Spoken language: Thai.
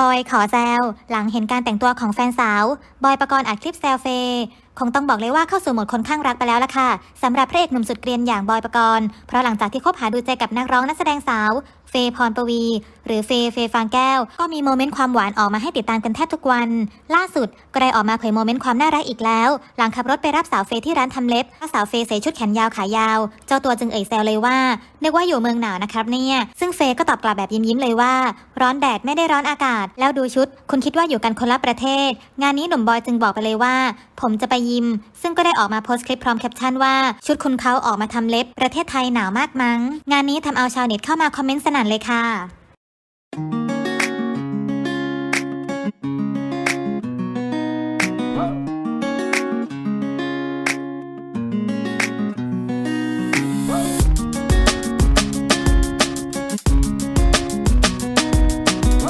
บอยขอแซวหลังเห็นการแต่งตัวของแฟนสาว บอยประกรณ์อัดคลิปแซวเฟย์ งต้องบอกเลยว่าเข้าสู่โหมดคนข้างรักไปแล้วล่ะค่ะสำหรับพระเอกหนุ่มสุดเกรียนอย่างบอยประกรณ์เพราะหลังจากที่คบหาดูใจกับนักร้องนักแสดงสาว เฟย์พรปวี หรือเฟย์เฟย์ฟางแก้ว ก็มีโมเมนต์ความหวานออกมาให้ติดตามกันแทบทุกวัน ล่าสุดก็ได้ออกมาเผยโมเมนต์ความน่ารักอีกแล้ว หลังขับรถไปรับสาวเฟย์ที่ร้านทำเล็บว่าสาวเฟย์ใส่ชุดแขนยาวขายาว เจ้าตัวจึงเอ่ยแซวเลยว่านึกว่าอยู่เมืองหนาวนะครับเนี่ยซึ่งเฟย์ก็ตอบกลับแบบยิ้มๆเลยว่า ร้อนแดดไม่ได้ร้อนอากาศ แล้วดูชุด คุณคิดว่าอยู่กันคนละประเทศ งานนี้หนุ่มบอยจึงบอกไปเลยว่า ผมจะไปยิม ซึ่งก็ได้ออกมาโพสต์คลิปพร้อมแคปชั่นว่าชุดคุณเขาออกมาทำเล็บ ประเทศไทยหนาวมากมั้ง งานนี้ทำเอาชาวเน็ตเข้ามาคอมเมนต์สนั่นเลยค่ะ